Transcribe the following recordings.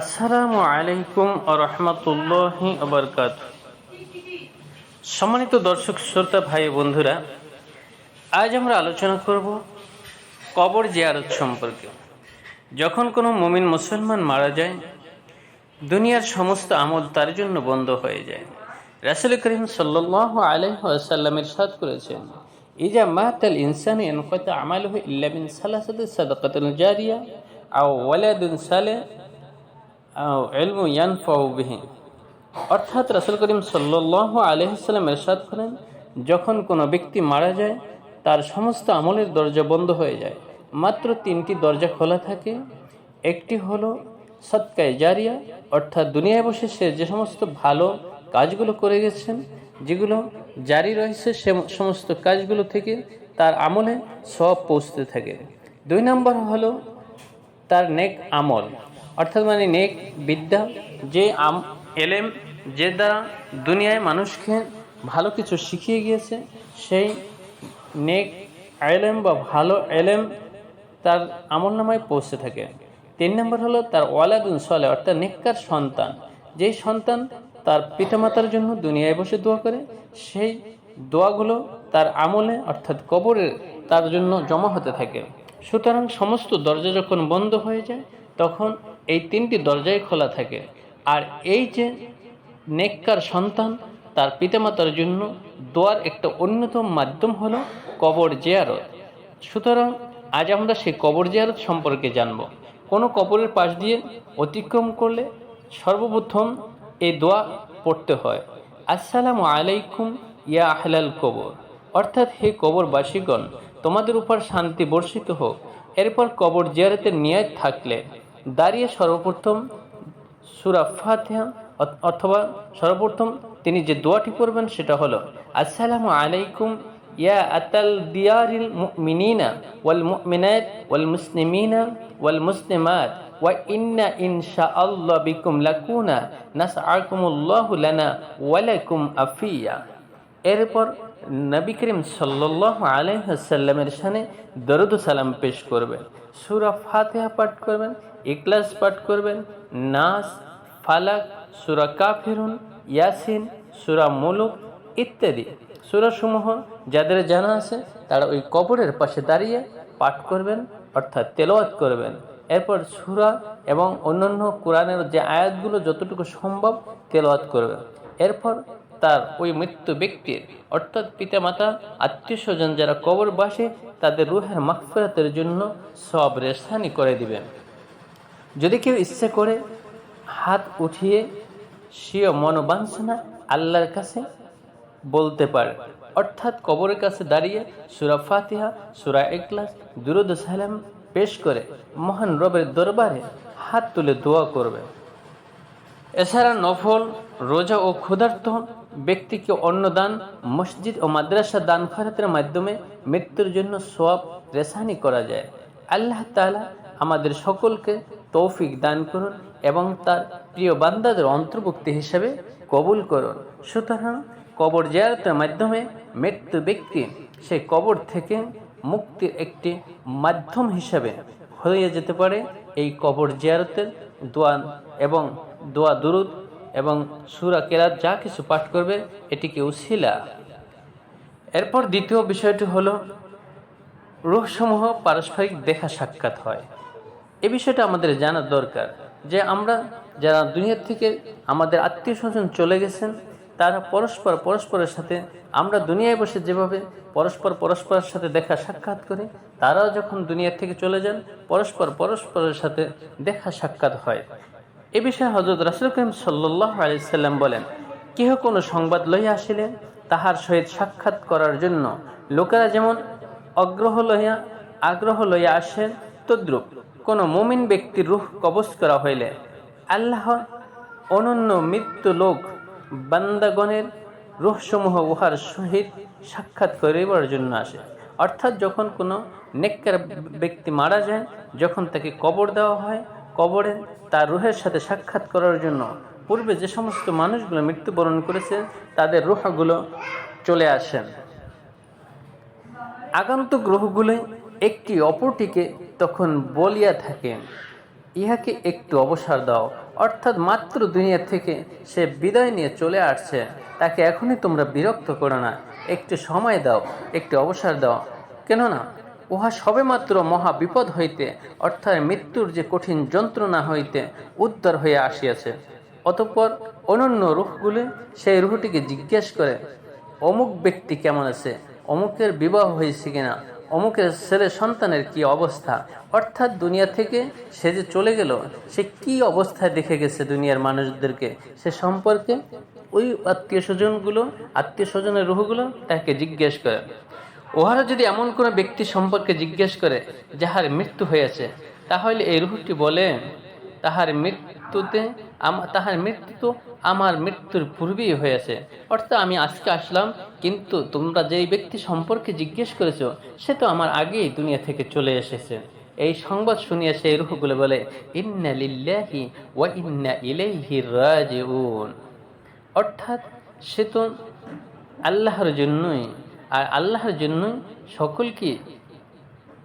আসসালামু আলাইকুম রহমতুল্লাহি আবরকাত সম্মানিত দর্শক, শ্রোতা, ভাই বন্ধুরা, আজ আমরা আলোচনা করব কবর জিয়ারত সম্পর্কে। যখন কোনো মুমিন মুসলমান মারা যায়, দুনিয়ার সমস্ত আমল তার জন্য বন্ধ হয়ে যায়। রাসুল করিম সাল্লাহ আলহাসাল্লামের সাদ করেছেন, ইজা মাতাল ইনসান এনকত আমাল ইল্লাবিন সালাসাদ সাদাকাতুল জারিয়া আও ওয়ালাদুন সালে এলমু বিহি। অর্থাৎ রাসুল করিম সাল্লাহ আলহিসাল্লাম এরশাদ করেন, যখন কোনো ব্যক্তি মারা যায়, তার সমস্ত আমলের দরজা বন্ধ হয়ে যায়। মাত্র তিনটি দরজা খোলা থাকে, একটি হলো সৎকায় জারিয়া, অর্থাৎ দুনিয়ায় বসে সে যে সমস্ত ভালো কাজগুলো করে গেছেন, যেগুলো জারি রয়েছে, সে সমস্ত কাজগুলো থেকে তার আমলে সব পৌঁছতে থাকে। দুই নম্বর হলো তার নেক আমল। অর্থাৎ মানে নেক বিদ্যা, যে আম, এলেম, যে দ্বারা দুনিয়ায় মানুষকে ভালো কিছু শিখিয়ে গিয়েছে, সেই নেক এলেম বা ভালো এলেম তার আমল নামায় পৌঁছে থাকে। তিন নম্বর হলো তার ওয়ালাদুন সলে, অর্থাৎ নেককার সন্তান। যেই সন্তান তার পিতামাতার জন্য দুনিয়ায় বসে দোয়া করে, সেই দোয়াগুলো তার আমলে, অর্থাৎ কবরে তার জন্য জমা হতে থাকে। সুতরাং সমস্ত দরজা যখন বন্ধ হয়ে যায়, তখন এই তিনটি দরজাই খোলা থাকে। আর এই যে নেককার সন্তান, তার পিতামাতার জন্য দোয়ার একটা অন্যতম মাধ্যম হলো কবর জিয়ারত। সুতরাং আজ আমরা সেই কবর জিয়ারত সম্পর্কে জানব। কোনো কবরের পাশ দিয়ে অতিক্রম করলে সর্বপ্রথম এই দোয়া পড়তে হয়। আসসালামু আলাইকুম, ইয়া আহলাল কবর। অর্থাৎ হে কবরবাসীগণ, তোমাদের উপর শান্তি বর্ষিত হোক। এরপর কবর জিয়ারতের নিয়াত থাকলে দাঁড়িয়ে সর্বপ্রথম সুরা ফাতিহা অথবা সর্বপ্রথম তিনি যে দোয়াটি করবেন সেটা হলো, আসসালামু আলাইকুম, ইয়া আতাল দিয়ারিল মুমিনিনা ওয়াল মুমিনাত ওয়াল মুসলিমিনা ওয়াল মুসলিমাত ইন্না ইনশা আল্লাহ বিকুম লাকুনা, নাসআকুমুল্লাহু লানা ওয়া লাকুম আফিয়া। এরপর নবী করিম সাল্লাহ আলহাসাল্লামের সানে দরুদ সালাম পেশ করবেন। সুরা ফাতেহা পাঠ করবেন ইকলাস পাঠ করবেন, নাস, ফালাক, সুরা কাফিরুন, ইয়াসিন, সুরা মুলুক ইত্যাদি। সুরাসমূহ যাদের জানা আছে, তারা ওই কবরের পাশে দাঁড়িয়ে পাঠ করবেন, অর্থাৎ তেলাওয়াত করবেন। এরপর সুরা এবং অন্যান্য কোরআনের যে আয়াতগুলো যতটুকু সম্ভব তেলাওয়াত করবেন। এরপর তার ওই মৃত্যু ব্যক্তির, অর্থাৎ পিতামাতা আত্মীয় স্বজন যারা কবর বাসে, তাদের রুহের মাকফেরাতের জন্য সব রেশানি করে দিবেন। যদি কেউ ইচ্ছে করে হাত উঠিয়ে স্বীয় মনোবাঞ্ছনা আল্লাহর কাছে বলতে পারে, অর্থাৎ কবরের কাছে দাঁড়িয়ে সুরা ফাতিহা, সুরা একলাস দুরুদ সালাম পেশ করে মহান রবের দরবারে হাত তুলে দোয়া করবে এছাড়া নফল, রোজা ও ক্ষুধার্ত ব্যক্তিকে অন্নদান, মসজিদ ও মাদ্রাসা দান খরাতের মাধ্যমে মৃত্যুর জন্য সব রেসানি করা যায়। আল্লাহ তালা আমাদের সকলকে তৌফিক দান করুন এবং তার প্রিয় বান্দাদের অন্তর্ভুক্তি হিসেবে কবুল করুন। সুতরাং কবর জিয়ারতের মাধ্যমে মৃত্যু ব্যক্তি সেই কবর থেকে মুক্তির একটি মাধ্যম হিসাবে হয়ে যেতে পারে এই কবর জিয়ারতের দোয়া এবং দোয়া দুরুদ এবং সুরা কেরাত যা কিছু পাঠ করবে এটিকে উশিলা এরপর দ্বিতীয় বিষয়টি হলো, রুহসমূহ পারস্পরিক দেখা সাক্ষাৎ হয়। এ বিষয়টা আমাদের জানা দরকার যে আমরা যারা দুনিয়ার থেকে আমাদের আত্মীয় স্বজন চলে গেছেন, তারা পরস্পর পরস্পরের সাথে, আমরা দুনিয়ায় বসে যেভাবে পরস্পর পরস্পরের সাথে দেখা সাক্ষাৎ করি, তারাও যখন দুনিয়া থেকে চলে যান, পরস্পর পরস্পরের সাথে দেখা সাক্ষাৎ হয়। এ বিষয়ে হজরত রাসুল করিম সাল্লাহ আলিয়াল্লাম বলেন, কেহ কোনো সংবাদ লইয়া আসিলেন তাহার সহিত সাক্ষাৎ করার জন্য লোকেরা যেমন অগ্রহ লইয়া, আগ্রহ লইয়া আসেন তদ্রুপ কোনো মুমিন ব্যক্তির রুহ কবচ করা হইলে, আল্লাহ অনন্য মৃত্যু লোক বান্দাগণের রুহসমূহ উহার সহিত সাক্ষাৎ করিবার জন্য আসে। অর্থাৎ যখন কোনো নেককার ব্যক্তি মারা যায়, যখন তাকে কবর দেওয়া হয় কবরে তার রুহের সাথে সাক্ষাৎ করার জন্য পূর্বে যে সমস্ত মানুষগুলো মৃত্যুবরণ করেছে, তাদের রুহগুলো চলে আসেন। আগন্তুক গ্রহগুলো একটি অপরটিকে তখন বলিয়া থাকে, ইহাকে একটু অবসর দাও, অর্থাৎ মাত্র দুনিয়া থেকে সে বিদায় নিয়ে চলে আসছে, তাকে এখনই তোমরা বিরক্ত করো না, একটু সময় দাও, একটু অবসর দাও। কেননা উহা সবেমাত্র মহা বিপদ হইতে, অর্থাৎ মৃত্যুর যে কঠিন যন্ত্রণা হইতে উদ্ধার হয়ে আসিয়াছে। অতঃপর অনন্য রুহগুলি সেই রুহটিকে জিজ্ঞেস করে, অমুক ব্যক্তি কেমন আছে? অমুকের বিবাহ হয়েছে কিনা? অমুকের ছেলে সন্তানের কি অবস্থা? অর্থাৎ দুনিয়া থেকে সে যে চলে গেল, সে কি অবস্থায় দেখে গেছে দুনিয়ার মানুষদেরকে? সে সম্পর্কে ওই আত্মীয় স্বজনগুলো, আত্মীয় স্বজনের রুহগুলো তাকে জিজ্ঞেস করে। ওহারা যদি এমন কোনো ব্যক্তি সম্পর্কে জিজ্ঞেস করে যাহার মৃত্যু হয়েছে, তাহলে এই রুহটি বলে, তাহার মৃত্যুতে তাহার মৃত্যু তো আমার মৃত্যুর পূর্বেই হয়েছে। অর্থাৎ আমি আজকে আসলাম, কিন্তু তোমরা যেই ব্যক্তি সম্পর্কে জিজ্ঞেস করেছ, সে তো আমার আগেই দুনিয়া থেকে চলে এসেছে। এই সংবাদ শুনিয়ে সেই রুহগুলো বলে, ইন্না লিল্লাহি ওয়া ইন্না ইলাইহি রাজিউন। অর্থাৎ সে তো আল্লাহর জন্যই আর আল্লাহর জন্যই সকলকে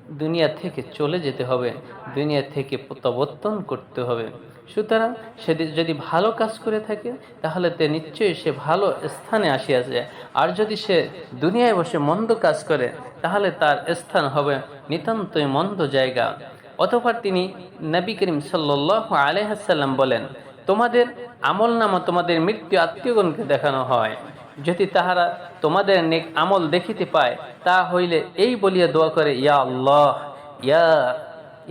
দুনিয়া থেকে চলে যেতে হবে, দুনিয়া থেকে প্রত্যাবর্তন করতে হবে। সুতরাং সে যদি ভালো কাজ করে থাকে, তাহলে তে নিশ্চয়ই সে ভালো স্থানে আসিয়াছে। আর যদি সে দুনিয়ায় বসে মন্দ কাজ করে, তাহলে তার স্থান হবে নিতান্তই মন্দ জায়গা। অতঃপর তিনি নবী করিম সাল্লাহ আলহাসাল্লাম বলেন, তোমাদের আমল নামা তোমাদের মৃত্যু আত্মীয়গণকে দেখানো হয়। যদি তাহারা তোমাদের নেক আমল দেখিতে পায়, তা হইলে এই বলিয়া দোয়া করে, ইয়া আল্লাহ, ইয়া,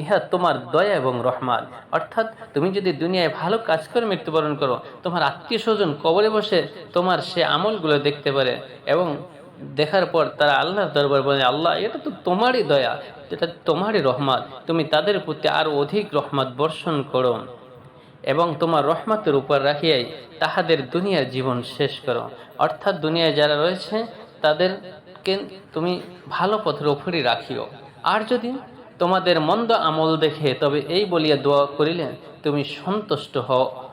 ইহা তোমার দয়া এবং রহমান। অর্থাৎ তুমি যদি দুনিয়ায় ভালো কাজ করে মৃত্যুবরণ করো, তোমার আত্মীয় স্বজন কবরে বসে তোমার সে আমলগুলো দেখতে পারে এবং দেখার পর তারা আল্লাহর দরবার বলে, আল্লাহ, এটা তো তোমারই দয়া, এটা তোমারই রহমান। তুমি তাদের প্রতি আরও অধিক রহমত বর্ষণ করো। এবং তোমার রহমতের উপর রাখিয়াই তাহাদের দুনিয়ার জীবন শেষ করো। অর্থাৎ দুনিয়ায় যারা রয়েছে, তাদেরকে তুমি ভালো পথের উপরই রাখিও। আর যদি তোমাদের মন্দ আমল দেখে, তবে এই বলিয়া দোয়া করিলে তুমি সন্তুষ্ট হও-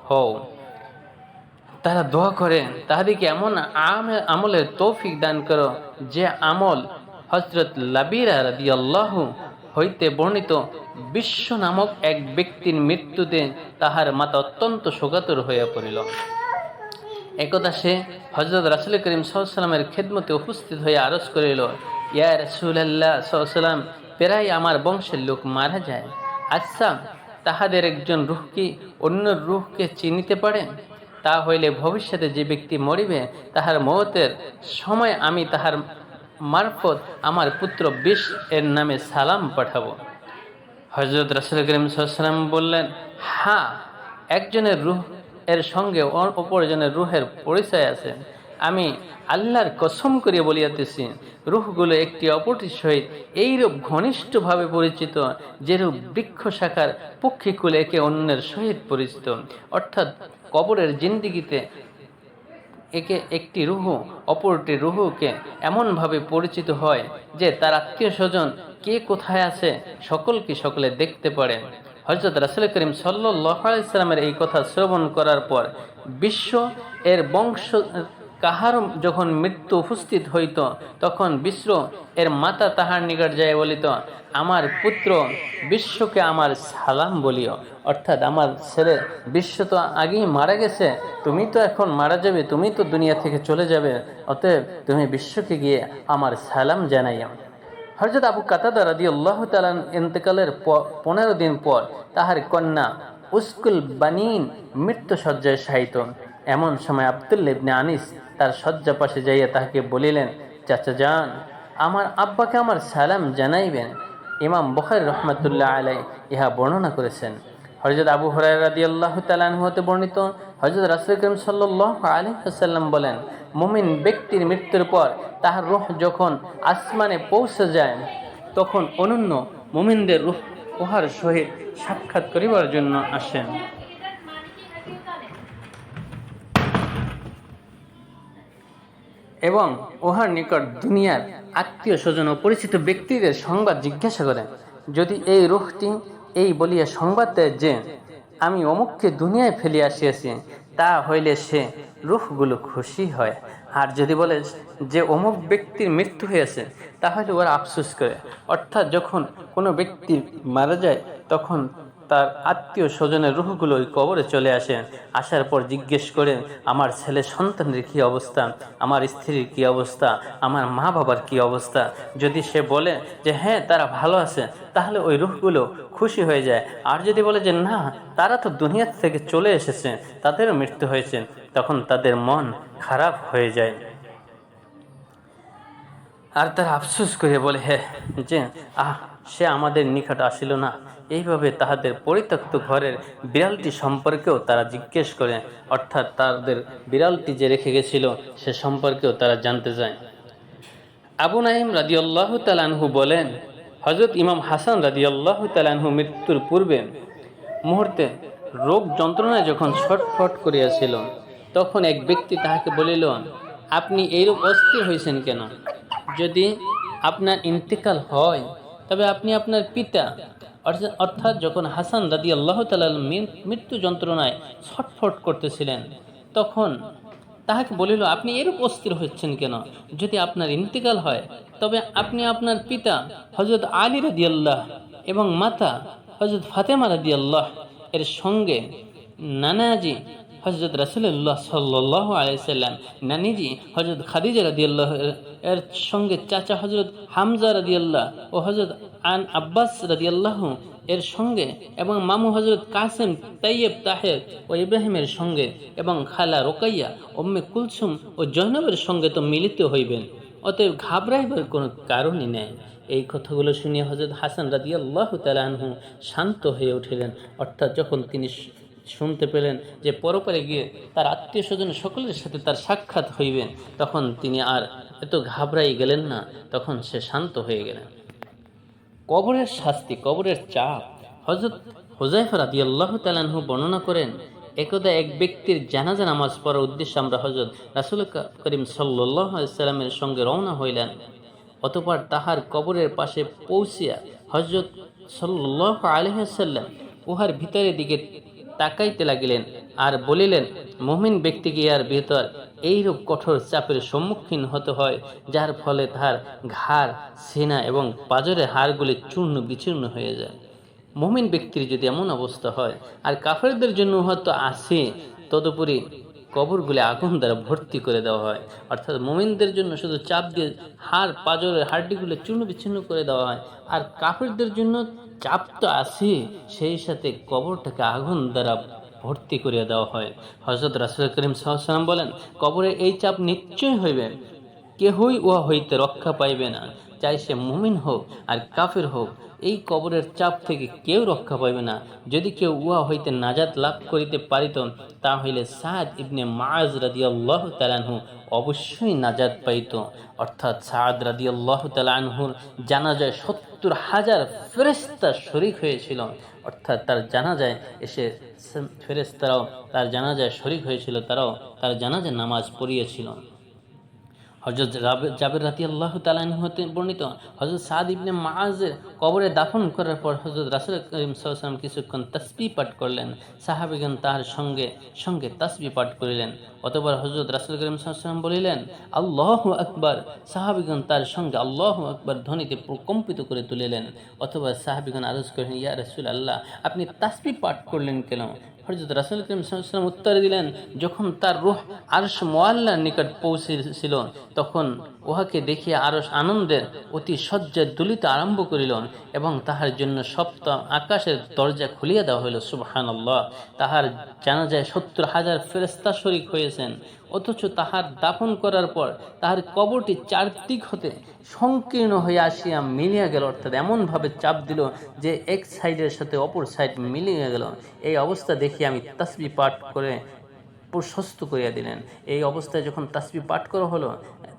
তারা দোয়া করে তাহাদিকে এমন আম- আমলের তৌফিক দান করো, যে আমল হজরত লাবিরা রাদি আল্লাহ হইতে বর্ণিত বিশ্ব নামক এক ব্যক্তির মৃত্যুতে তাহার মাতা অত্যন্ত শোকাতুর হইয়া পড়িল। একদা সে হজরত রাসুল করিম সাল্লামের খেদমতে উপস্থিত হয়ে আরজ করিল, ইয়া রসুল্লাহ সাল্লাম প্রায় আমার বংশের লোক মারা যায়। আচ্ছা তাহাদের একজন রুহ কি অন্য রুহকে চিনিতে পারে? তা হইলে ভবিষ্যতে যে ব্যক্তি মরিবে, তাহার মৌতের সময় আমি তাহার মারফত আমার পুত্র বিশ এর নামে সালাম পাঠাবো। হজরত রাসুল করিম সাল্লাম বললেন হ্যাঁ একজনের রুহ এর সঙ্গে অপরজনের রুহের পরিচয় আছে। আমি আল্লাহর কসম করিয়া বলিয়াতেছি, রুহগুলো একটি অপরটির সহিত এইরূপ ঘনিষ্ঠভাবে পরিচিত, যেরূপ বৃক্ষ শাখার পক্ষীকুলে একে অন্যের সহিত পরিচিত। অর্থাৎ কবরের জিন্দিগিতে একে একটি রুহু, অপরটি রুহুকে এমনভাবে পরিচিত হয় যে তার আত্মীয় স্বজন কে কোথায় আছে সকলকে সকলে দেখতে পারে। হজরত রাসুল করিম সাল্লামের এই কথা শ্রবণ করার পর বিশ্ব এর বংশ কাহার যখন মৃত্যু উপস্থিত হইত, তখন বিশ্ব এর মাতা তাহার নিকট যায় বলিত, আমার পুত্র, বিশ্বকে আমার সালাম বলিও। অর্থাৎ আমার ছেলে বিশ্ব তো আগেই মারা গেছে, তুমি তো এখন মারা যাবে, তুমি তো দুনিয়া থেকে চলে যাবে, অতএব তুমি বিশ্বকে গিয়ে আমার সালাম জানাইয়া হরজত আবু কাতাদা রাদি আল্লাহ তালান ইন্তেকালের পনেরো দিন পর তাহার কন্যা উস্কুল বানিন মৃত্যু সজ্জায় শায়িত। এমন সময় আবদুল্লা ইবনে আনিস তার শয্যা পাশে যাইয়া তাহাকে বলিলেন, চাচা যান, আমার আব্বাকে আমার সালাম জানাইবেন। ইমাম বখারি রহমতুল্লাহ আলাই ইহা বর্ণনা করেছেন। হজরত আবু হরাই রাদি আল্লাহ হতে বর্ণিত হজরত রাসুল করিম সাল্লাহ আলী সাল্লাম বলেন, মুমিন ব্যক্তির মৃত্যুর পর তাহার রুহ যখন আসমানে পৌঁছে যায়, তখন অনন্য মুমিনদের রুহ উহার সহিত সাক্ষাৎ করিবার জন্য আসেন। এবং উহার নিকট দুনিয়ার আত্মীয় স্বজন ও পরিচিত ব্যক্তিদের সংবাদ জিজ্ঞাসা করেন যদি এই রুহটি এই বলিয়া সংবাদ দেয় যে, আমি অমুককে দুনিয়ায় ফেলিয়া আসিয়াছি, তা হইলে সে রুখগুলো খুশি হয়। আর যদি বলে যে অমুক ব্যক্তির মৃত্যু হয়েছে তাহলে ওরা আফসোস করে। অর্থাৎ যখন কোনো ব্যক্তি মারা যায়, তখন তার আত্মীয় স্বজনের রুহগুলো ওই কবরে চলে আসে। আসার পর জিজ্ঞেস করে, আমার ছেলে সন্তানের কী অবস্থা? আমার স্ত্রীর কী অবস্থা? আমার মা বাবার কী অবস্থা? যদি সে বলে যে হ্যাঁ তারা ভালো আছে, তাহলে ওই রুহগুলো খুশি হয়ে যায়। আর যদি বলে যে, না, তারা তো দুনিয়া থেকে চলে এসেছে, তাদেরও মৃত্যু হয়েছে, তখন তাদের মন খারাপ হয়ে যায়। আর তারা আফসোস করে বলে হ্যাঁ যে, আহ, সে আমাদের নিকট আসিল না। এইভাবে তাহাদের পরিত্যক্ত ঘরের বিড়ালটি সম্পর্কেও তারা জিজ্ঞেস করে, অর্থাৎ তাদের বিড়ালটি যে রেখে গেছিল, সে সম্পর্কেও তারা জানতে চায়। আবু নাইম রাদিয়াল্লাহ তালানহু বলেন হজরত ইমাম হাসান রাদিয়াল্লাহ তালানহু মৃত্যুর পূর্বে মুহূর্তে রোগ যন্ত্রণায় যখন ছটফট করিয়াছিল, তখন এক ব্যক্তি তাহাকে বলিল, আপনি এইরূপ অস্থির হয়েছেন কেন? যদি আপনার ইন্তেকাল হয়, তবে আপনি আপনার পিতা অর্থাৎ- যখন হাসান রাদি আল্লাহ তালাল মৃত্যু যন্ত্রণায় ছটফট করতেছিলেন, তখন তাহাকে বলিল, আপনি এরূপ অস্থির হচ্ছেন কেন? যদি আপনার ইন্তেকাল হয়, তবে আপনি আপনার পিতা হজরত আলী রাদিয়াল্লাহ এবং মাতা হজরত ফাতেমা রাদিয়াল্লাহ এর সঙ্গে নানাজি হজরত রসুল্লাহ সাল্লাহ আলাইসাল্লাম নানিজি হজরত খাদিজা রাদিয়াল্লাহ এর- সঙ্গে চাচা হজরত হামজা রাদিয়াল্লাহ ও হজরত আন আব্বাস রাদিয়াল্লাহ, এর সঙ্গে এবং মামু হজরত কাসেম তাইয়েব তাহের ও ইব্রাহিমের সঙ্গে এবং খালা রোকাইয়া ওম্মে কুলসুম ও জৈনবের সঙ্গে তো মিলিত হইবেন। অতএব ঘাবড়াইবার কোনো কারণই নেই। এই কথাগুলো শুনিয়ে হজরত হাসান রাদি আল্লাহ তালাহু শান্ত হয়ে উঠিলেন। অর্থাৎ যখন তিনি শুনতে পেলেন যে পরপরে গিয়ে তার আত্মীয় স্বজন সকলের সাথে তার সাক্ষাৎ হইবেন, তখন তিনি আর এত ঘাবড়াই গেলেন না, তখন সে শান্ত হয়ে গেলেন। কবরের শাস্তি, কবরের চাপ। হজরত হুজাইফা রাদি আল্লাহ তালাহু বর্ণনা করেন, একদা এক ব্যক্তির জানাজা নামাজ পড়ার উদ্দেশ্যে আমরা হজরত রাসুল করিম সাল্লাহ সাল্লামের সঙ্গে রওনা হইলেন অতপর তাহার কবরের পাশে পৌঁছিয়া হজরত সাল্লাহ আলহাসাল্লাম উহার ভিতরের দিকে তাকাইতে লাগিলেন আর বলিলেন, মমিন ব্যক্তিকে আর ভিতর এইরূপ কঠোর চাপের সম্মুখীন হতে হয়, যার ফলে তার ঘাড়, সেনা এবং পাজরের হাড়গুলি চূর্ণ বিচূর্ণ হয়ে যায়। মমিন ব্যক্তির যদি এমন অবস্থা হয়, আর কাফেরদের জন্য হয়তো আসে তদুপরি কবরগুলি আগুন দ্বারা ভর্তি করে দেওয়া হয়। অর্থাৎ মোমিনদের জন্য শুধু চাপ দিয়ে হাড়, পাজরের হাড্ডিগুলো চূর্ণ বিচ্ছিন্ন করে দেওয়া হয়, আর কাফেরদের জন্য চাপ তো আছে সেই সাথে কবরটাকে আগুন দ্বারা ভর্তি করিয়া দেওয়া হয়। হজরত রাসুল করিম সাহসালাম বলেন, কবরে এই চাপ নিশ্চয়ই হইবে। কেহই উহা হইতে রক্ষা পাইবে না। চাই সে মুমিন হোক আর কাফের হোক। এই কবরের চাপ থেকে কেউ রক্ষা পাইবে না। যদি কেউ উহা হইতে নাজাত লাভ করিতে পারিত তা হইলে সাদ ইবনে মাজ রাদিয়াল্লাহ তালানহু অবশ্যই নাজাত পাইত। অর্থাৎ সাদ রাদিয়াল্লাহ তালানহুর জানা যায় সত্তর হাজার ফেরেস্তা শরিক হয়েছিল। অর্থাৎ তার জানা যায় এসে ফেরেস্তারাও তার জানা যায় শরিক হয়েছিল, তারাও তার জানাজায় নামাজ পড়িয়েছিল। হজরত জাবের রাতি আল্লাহ তালান হতে বর্ণিত হজরত সাদ ইবনে মাআজের কবরে দাফন করার পর হজরত রাসুল করিম সাল্লাম কিছুক্ষণ তসবি পাঠ করলেন। সাহাবিগণ তাহার সঙ্গে সঙ্গে তসবি পাঠ করিলেন। অতবার হজরত রাসুল করিম সাল্লাম বলিলেন, আল্লাহ আকবর! সাহাবিগণ তার সঙ্গে আল্লাহ আকবর! ধ্বনিতে প্রকম্পিত করে তুলিলেন। অথবা সাহাবিগণ আরজ করেন ইয়া রসুল আল্লাহ আপনি তাসবি পাঠ করলেন কেন? হজরত রাসুল করিম সাল্লাম উত্তর দিলেন যখন তার রুহ আরশ মোয়াল্লার নিকট পৌঁছেছিল তখন উহাকে দেখিয়া আরশ আনন্দের অতি সজ্জায় দুলিত আরম্ভ করিল এবং তাহার জন্য সপ্ত আকাশের দরজা খুলিয়া দেওয়া হইল সুবহান আল্লাহ তাহার জানা যায় সত্তর হাজার ফেরেস্তা শরিক হয়েছেন অথচ তাহার দাফন করার পর তাহার কবরটি চারদিক হতে সংকীর্ণ হয়ে আসিয়া মিলিয়া গেল, অর্থাৎ এমনভাবে চাপ দিল যে এক সাইডের সাথে অপর সাইড মিলিয়ে গেল। এই অবস্থা দেখে আমি তসবি পাঠ করে প্রশস্ত করিয়া দিলেন। এই অবস্থায় যখন তাসবি পাঠ করা হলো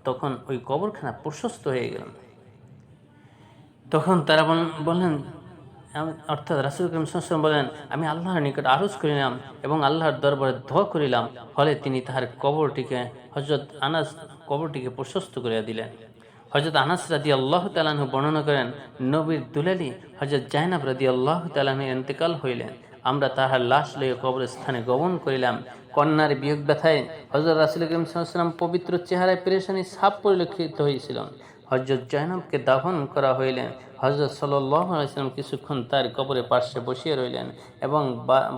তখন ওই কবরখানা প্রশস্ত হয়ে গেল। তখন তারা বললেন অর্থাৎ রাসুল করিম সাল্লাম বলেন, আমি আল্লাহর নিকট আরজ করিলাম এবং আল্লাহর দরবারে ধোয়া করিলাম। ফলে তিনি তাহার কবরটিকে হজরত আনাস কবরটিকে প্রশস্ত করিয়া দিলেন। হজরত আনাস রাদি আল্লাহ তালাহু বর্ণনা করেন, নবীর দুলালি হজরত জাইনাব রাদি আল্লাহ তালাহু ইন্তেকাল হইলেন। আমরা তাহার লাশ লইয়া কবরস্থানে গমন করিলাম। কন্যার বিয়োগ ব্যথায় হজরত রাসুল করিম সাল্লাম পবিত্র চেহারায় পেরেশানি সাপ পরিলক্ষিত হয়েছিল। হজরত জয়নবকে দাফন করা হইলেন হজরত আলাইসালাম কিছুক্ষণ তার কবরে পার্শ্বে বসিয়ে রইলেন এবং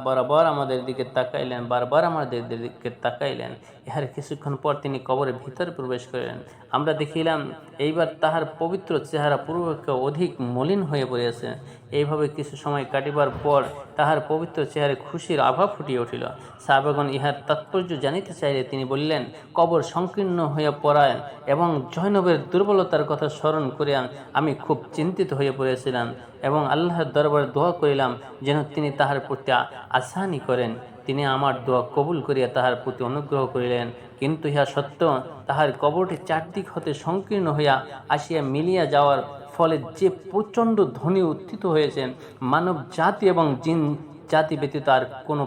বারবার আমাদের দিকে তাকাইলেন, বারবার আমাদের দিকে তাকাইলেন। ইহার কিছুক্ষণ পর তিনি কবরের ভিতরে প্রবেশ করিলেন। আমরা দেখিলাম, এইবার তাহার পবিত্র চেহারা পূর্বকে অধিক মলিন হয়ে পড়িয়াছে। এইভাবে কিছু সময় কাটিবার পর তাহার পবিত্র চেহারে খুশির আভা ফুটিয়ে উঠিল। সাহাবাগণ ইহার তাৎপর্য জানিতে চাইলে তিনি বললেন, কবর সংকীর্ণ হইয়া পড়ায় এবং জৈনবের দুর্বলতার কথা স্মরণ করিয়া আমি খুব চিন্তিত হয়ে পড়েছিলাম এবং আল্লাহর দরবারে দোয়া করিলাম যেন তিনি তাহার প্রতি আসানি করেন। তিনি আমার দোয়া কবুল করিয়া তাহার প্রতি অনুগ্রহ করিলেন। কিন্তু ইহা সত্য তাহার কবরটি চারদিক হতে সংকীর্ণ হইয়া আসিয়া মিলিয়া যাওয়ার ফলে যে প্রচণ্ড ধ্বনি উত্থিত হয়েছেন মানব জাতি এবং জিন জাতি ব্যতীত আর কোনো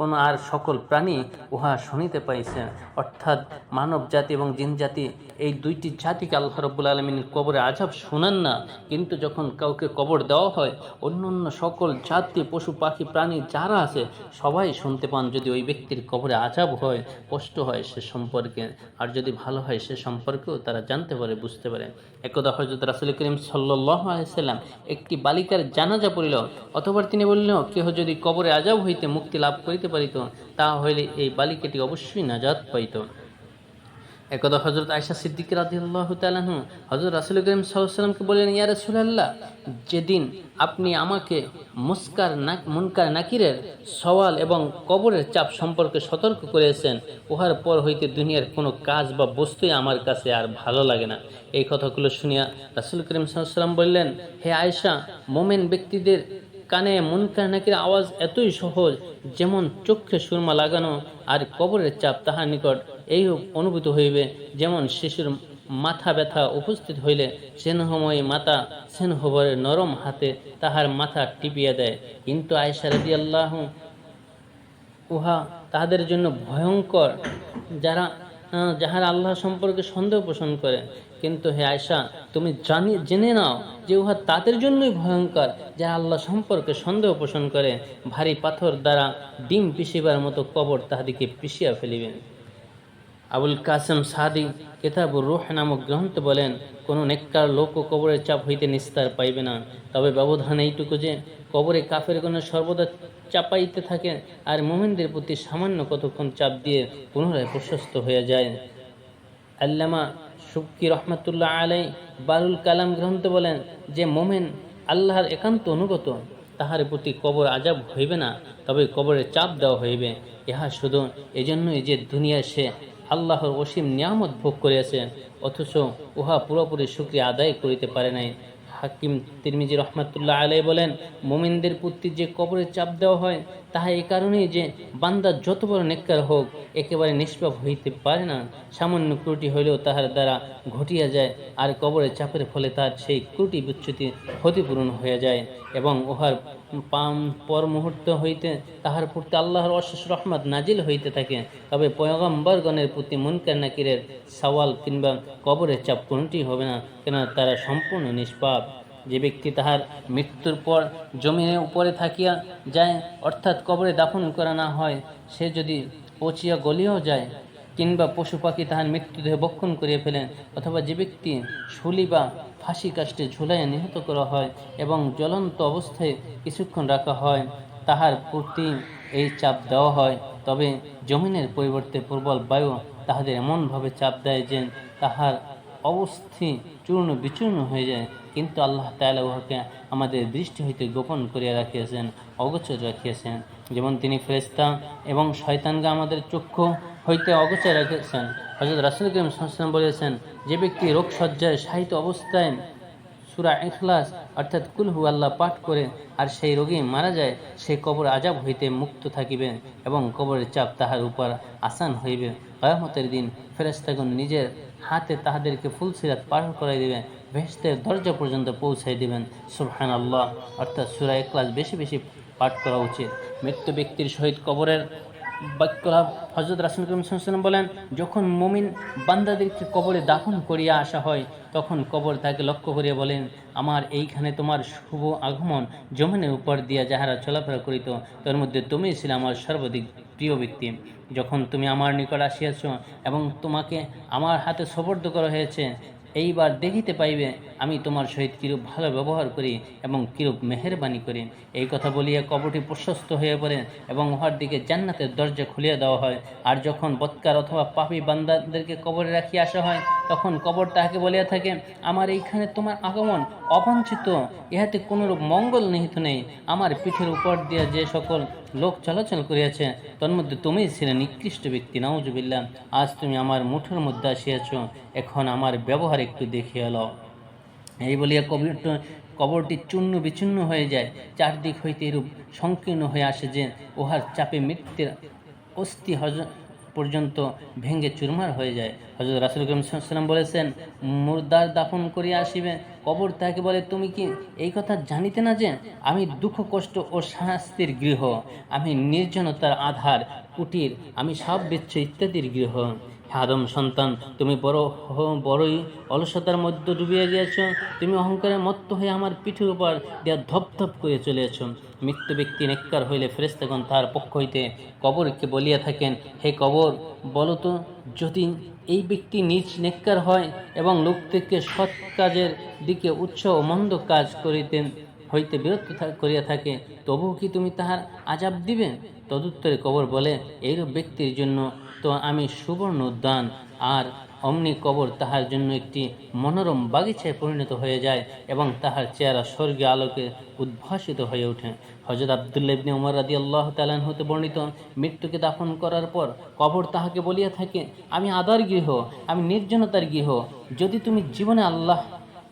কোনো আর সকল প্রাণী উহা শুনিতে পাইছে। অর্থাৎ মানব জাতি এবং জিন জাতি এই দুইটি জাতিকে আল্লাহ রব্বুল আলমিনের কবরে আজাব শোনান না। কিন্তু যখন কাউকে কবর দেওয়া হয় অন্য অন্য সকল জাতি, পশু, পাখি, প্রাণী যারা আছে, সবাই শুনতে পান যদি ওই ব্যক্তির কবরে আজাব হয়, কষ্ট হয় সে সম্পর্কে। আর যদি ভালো হয় সে সম্পর্কেও তারা জানতে পারে, বুঝতে পারে। একদা হজরত রাসুল করিম আলাইসাল্লাম একটি বালিকার জানাজা পড়িল অথবা তিনি বললেন, কেহ যদি কবরে আজাব হইতে মুক্তি লাভ করিতে পারিত তাহা হইলে এই বালিকাটি অবশ্যই নাজাত পাইত। একদা হজরত আয়সা সিদ্দিক রাদিয়াল্লাহ তালাহু হজরত রাসুল করিম সাল্লামকে বললেন, ইয়া রাসূলুল্লাহ, যেদিন আপনি আমাকে মুস্কার মুনকার নাকিরের সওয়াল এবং কবরের চাপ সম্পর্কে সতর্ক করেছেন, উহার পর হইতে দুনিয়ার কোনো কাজ বা বস্তুই আমার কাছে আর ভালো লাগে না। এই কথাগুলো শুনিয়া রাসুল করিম সাল্লাম বললেন, হে আয়সা মোমেন ব্যক্তিদের কানে মুনকার নাকির আওয়াজ এতই সহজ যেমন চক্ষে সুরমা লাগানো আর কবরের চাপ তাহার নিকট এই অনুভূত হইবে। যেমন শিশুর মাথা ব্যথা উপস্থিত হইলে সেনহময়ী মাতা সেনহবরের নরম হাতে তাহার মাথা টিপিয়া দেয়। কিন্তু আয়সা রাদি আল্লাহ উহা তাহাদের জন্য ভয়ঙ্কর। যারা যাহারা আল্লাহ সম্পর্কে সন্দেহ পোষণ করে কিন্তু হে আয়সা তুমি জানি, জেনে নাও যে উহা তাদের জন্যই ভয়ঙ্কর, যারা আল্লাহ সম্পর্কে সন্দেহ পোষণ করে, ভারী পাথর দ্বারা ডিম পিষিবার মতো কবর তাহাদিকে পিষিয়া ফেলিবেন আবুল কাসেম সাদি কেতাবুর রুহ নামক গ্রন্থ বলেন, কোনো নেককার লোক কবরের চাপ হইতে নিস্তার পাইবে না। তবে ব্যবধান এইটুকু যে, কবরে কাফের কোনো সর্বদা চাপাইতে থাকে আর মোমেনদের প্রতি সামান্য কতক্ষণ চাপ দিয়ে পুনরায় প্রশস্ত হয়ে যায়। আল্লামা সুবকি রহমতুল্লাহ আলাই বারুল কালাম গ্রন্থ বলেন যে মোমেন আল্লাহর একান্ত অনুগত, তাহার প্রতি কবর আজাব হইবে না, তবে কবরে চাপ দেওয়া হইবে। ইহা শুধু এজন্যই যে দুনিয়ায় সে আল্লাহর অসীম নিয়ামত ভোগ করিয়াছে, অথচ উহা পুরোপুরি শুক্রিয়া আদায় করিতে পারে নাই। হাকিম তিরমিজি রহমাতুল্লাহ আলাই বলেন, মোমিনদের প্রতি যে কবরে চাপ দেওয়া হয় তাহা এই কারণেই যে বান্দা যত বড় নেককার হোক, একেবারে নিষ্পাপ হইতে পারে না। সামান্য ক্রুটি হইলেও তাহার দ্বারা ঘটিয়া যায়, আর কবরের চাপের ফলে তার সেই ক্রুটি বিচ্যুতি ক্ষতিপূরণ হয়ে যায় এবং উহার পর মুহূর্ত হইতে তাহার প্রতি আল্লাহর অশেষ রহমত নাজিল হইতে থাকে। তবে পয়গম্বরগণের প্রতি মুনকার নাকিরের সওয়াল কিংবা কবরের চাপ কোনটি হবে না কেন তারা সম্পূর্ণ নিষ্পাপ। যে ব্যক্তি তাহার মৃত্যুর পর জমিনের উপরে থাকিয়া যায়, অর্থাৎ কবরে দাফন করা না হয়, সে যদি পচিয়া গলিয়াও যায়, কিংবা পশু পাখি তাহার মৃত্যুদেহ বক্ষণ করিয়া ফেলেন অথবা যে ব্যক্তি শুলি বা ফাঁসি কাষ্টে ঝুলাইয়া নিহত করা হয় এবং জ্বলন্ত অবস্থায় কিছুক্ষণ রাখা হয়, তাহার প্রতি এই চাপ দেওয়া হয়। তবে জমিনের পরিবর্তে প্রবল বায়ু তাহাদের এমনভাবে চাপ দেয় যে তাহার অবস্থি চূর্ণ বিচূর্ণ হয়ে যায়। কিন্তু আল্লাহ তাআলা উহাকে আমাদের দৃষ্টি হইতে গোপন করিয়া রাখিয়াছেন, অগোচর রাখিয়াছেন। যেমন তিনি ফেরেস্তা এবং শয়তানকে আমাদের চক্ষু হইতে অগোচর রাখিয়াছেন। হজরত রাসুল করিম বলেছেন যে ব্যক্তি রোগ সজ্জায় সাহিত্য অবস্থায় সুরা ইখলাস অর্থাৎ কুলহু আল্লাহ পাঠ করে আর সেই রোগী মারা যায়, সে কবর আজাব হইতে মুক্ত থাকিবে এবং কবরের চাপ তাহার উপর আসান হইবে। কয়ামতের দিন ফেরেস্তাগুন নিজের হাতে তাহাদেরকে ফুল সিরাত পার করাই দিবে ভেস্তের দরজা পর্যন্ত পৌঁছাই দিবেন। সুবহান আল্লাহ অর্থাৎ সুরা ক্লাস বেশি বেশি পাঠ করা উচিত। মৃত্যু ব্যক্তির সহিত কবরের বাক্যলাভ হজরত রাসুল সাল্লাম বলেন, যখন মুমিন বান্দাদেরকে কবরে দাফন করিয়া আসা হয়, তখন কবর তাকে লক্ষ্য করিয়া বলেন, আমার এইখানে তোমার শুভ আগমন জমিনের উপর দিয়া যাহারা চলাফেরা করিত, তার মধ্যে তুমিই ছিল আমার সর্বাধিক প্রিয় ব্যক্তি। যখন তুমি আমার নিকট আসিয়াছ এবং তোমাকে আমার হাতে সবর্দ করা হয়েছে, এইবার দেখিতে পাইবে আমি তোমার সহিত কিরূপ ভালো ব্যবহার করি এবং কিরূপ মেহরবানি করি। এই কথা বলিয়া কবরটি প্রশস্ত হয়ে পড়ে এবং উহার দিকে জান্নাতের দরজা খুলিয়া দেওয়া হয়। আর যখন বৎকার অথবা পাপি বান্দাদেরকে কবরে রাখিয়া আসা হয় তখন কবর তাহাকে বলিয়া থাকে, আমার এইখানে তোমার আগমন অবাঞ্ছিত। ইহাতে কোনরূপ মঙ্গল নিহিত নেই। আমার পিঠের উপর দিয়া যে সকল লোক চলাচল করিয়াছে, তন্মধ্যে তুমিই ছিলে নিকৃষ্ট ব্যক্তি, নাউজুবিল্লাহ। আজ তুমি আমার মুঠোর মধ্যে আসিয়াছ। এখন আমার ব্যবহার একটু দেখিয়া লও। এই বলিয়া কবির কবরটি চূর্ণ বিচূর্ণ হয়ে যায়। চারদিক হইতে এরূপ সংকীর্ণ হয়ে আসে যে, উহার চাপে মৃত্যুর অস্থি হজ পর্যন্ত ভেঙ্গে চুরমার হয়ে যায়। হজরত রাসুল করিম সাল্লাম বলেছেন, মুর্দার দাফন করিয়া আসিবে, কবর তাকে বলে, তুমি কি এই কথা জানিতে না যে, আমি দুঃখ, কষ্ট ও শাস্তির গৃহ, আমি নির্জনতার আধার, কুটির, আমি সব বিচ্ছ ইত্যাদির গৃহ। আদম সন্তান, তুমি বড় বড়ই অলসতার মধ্যে ডুবিয়ে গিয়েছ, তুমি অহংকারে মত্ত হয়ে আমার পিঠের উপর দেয়া ধপ ধপ করে চলেছ মৃত্যু ব্যক্তি নেককার হইলে ফেরেস্তাগণ তাহার পক্ষ হইতে কবরকে বলিয়া থাকেন, হে কবর, বলো তো, যদি এই ব্যক্তি নিজ নেককার হয় এবং লোক থেকে সৎ কাজের দিকে উৎস ও মন্দ কাজ করিতেন, হইতে বিরত করিয়া থাকে, তবুও কি তুমি তাহার আজাব দিবে? তদুত্তরে কবর বলে, এইরূপ ব্যক্তির জন্য তো আমি সুবর্ণ উদ্যান, আর অমনি কবর তাহার জন্য একটি মনোরম বাগিচায় পরিণত হয়ে যায় এবং তাহার চেহারা স্বর্গীয় আলোকে উদ্ভাসিত হয়ে ওঠে। হজরত আবদুল্লা উমর রাদি আল্লাহ তালান হতে বর্ণিত, মৃত্যুকে দাফন করার পর কবর তাহাকে বলিয়া থাকে, আমি আদার গৃহ, আমি নির্জনতার গৃহ। যদি তুমি জীবনে আল্লাহ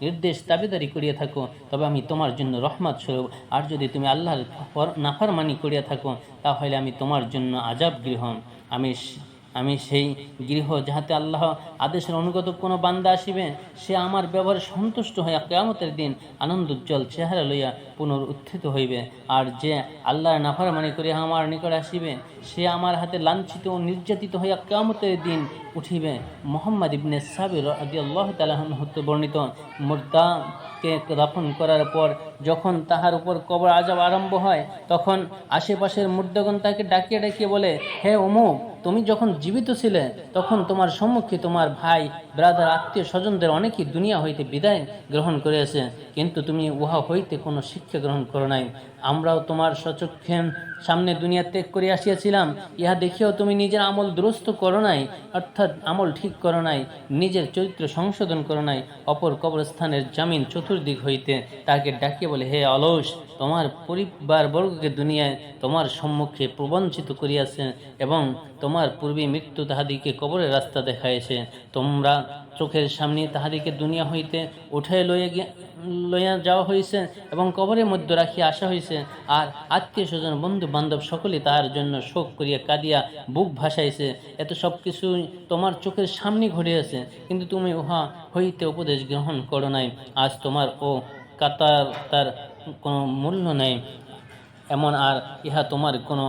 নির্দেশ দাবিদারি করিয়া থাকো, তবে আমি তোমার জন্য রহমত স্বরূপ। আর যদি তুমি আল্লাহর ফর- নাফরমানি করিয়া থাকো, তাহলে আমি তোমার জন্য আজাব গৃহ। আমি আমি সেই গৃহ যাহাতে আল্লাহ আদেশের অনুগত কোনো বান্দা আসিবে, সে আমার ব্যবহারে সন্তুষ্ট হইয়া কেয়ামতের দিন আনন্দ উজ্জ্বল চেহারা লইয়া পুনর উত্থিত হইবে। আর যে আল্লাহর নাফরমানি করিয়া আমার নিকট আসিবে, সে আমার হাতে লাঞ্ছিত ও নির্যাতিত হইয়া কেয়ামতের দিন উঠিবে। মোহাম্মদ ইবনে সাবির আদি আল্লাহ তালাহ হতে বর্ণিত, মুর্দাকে দাফন করার পর যখন তাহার উপর কবর আজাব আরম্ভ হয়, তখন আশেপাশের মুর্দাগণ তাকে ডাকিয়ে ডাকিয়ে বলে, হে অমুক তুমি যখন জীবিত ছিলে, তখন তোমার সম্মুখে তোমার ভাই ব্রাদার আত্মীয় স্বজনদের অনেকেই দুনিয়া হইতে বিদায় গ্রহণ করিয়াছে। কিন্তু তুমি উহা হইতে কোনো শিক্ষা গ্রহণ করো নাই। আমরাও তোমার সচক্ষে সামনে দুনিয়া ত্যাগ করে আসিয়াছিলাম। ইহা দেখিয়াও তুমি নিজের আমল দুরস্ত করো নাই, অর্থাৎ আমল ঠিক করো নাই, নিজের চরিত্র সংশোধন করো নাই, অপর কবরস্থানের জামিন চতুর্দিক হইতে তাকে ডাকিয়ে বলে, হে অলস তোমার পরিবারবর্গকে দুনিয়ায় তোমার সম্মুখে প্রবঞ্চিত করিয়াছে এবং তোমার পূর্বে মৃত্যু তাহাদিকে কবরের রাস্তা দেখাইছে তোমরা চোখের সামনে তাহাদিকে দুনিয়া হইতে উঠাই লইয়া লইয়া যাওয়া হয়েছে এবং কবরের মধ্যে রাখিয়া আসা হয়েছে আর আত্মীয় স্বজন বন্ধু বান্ধব সকলে তাহার জন্য শোক করিয়া কাঁদিয়া বুক ভাসাইছে। এত সব কিছুই তোমার চোখের সামনে ঘটিয়াছে, কিন্তু তুমি উহা হইতে উপদেশ গ্রহণ করো নাই। আজ তোমার ও কাতার তার কোনো মূল্য নেই। এমন আর ইহা তোমার কোনো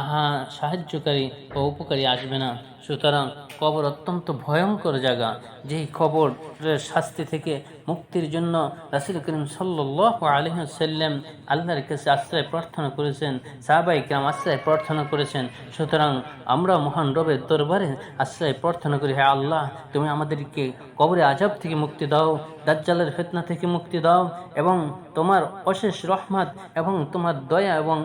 আহা সাহায্যকারী ও উপকারী আসবে না। সুতরাং কবর অত্যন্ত ভয়ঙ্কর জায়গা। যেই কবরের শাস্তি থেকে মুক্তির জন্য রাসুল করিম সাল্লাহ আলহাম আল্লাহর কাছে আশ্রয় প্রার্থনা করেছেন সাহাবাই কাম আশ্রয় প্রার্থনা করেছেন। সুতরাং আমরা মহান রবের দরবারে আশ্রয় প্রার্থনা করি হ্যাঁ আল্লাহ, তুমি আমাদেরকে কবরে আজাব থেকে মুক্তি দাও, দাজ্জালের ফেতনা থেকে মুক্তি দাও এবং তোমার অশেষ রহমত এবং তোমার দয়া এবং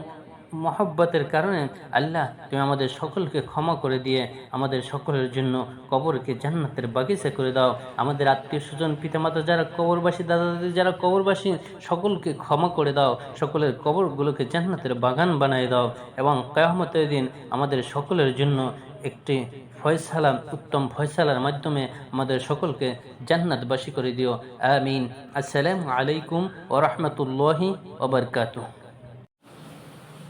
মহব্বতের কারণে আল্লাহ, তুমি আমাদের সকলকে ক্ষমা করে দিয়ে আমাদের সকলের জন্য কবরকে জান্নাতের বাগিচা করে দাও। আমাদের আত্মীয় স্বজন পিতামাতা যারা কবরবাসী দাদা দাদি যারা কবরবাসী, সকলকে ক্ষমা করে দাও। সকলের কবরগুলোকে জান্নাতের বাগান বানিয়ে দাও এবং কেয়ামতের দিন আমাদের সকলের জন্য একটি ফয়সালা, উত্তম ফয়সালার মাধ্যমে আমাদের সকলকে জান্নাতবাসী করে দিও। আমিন। আসসালামু আলাইকুম ও রহমতুল্লাহি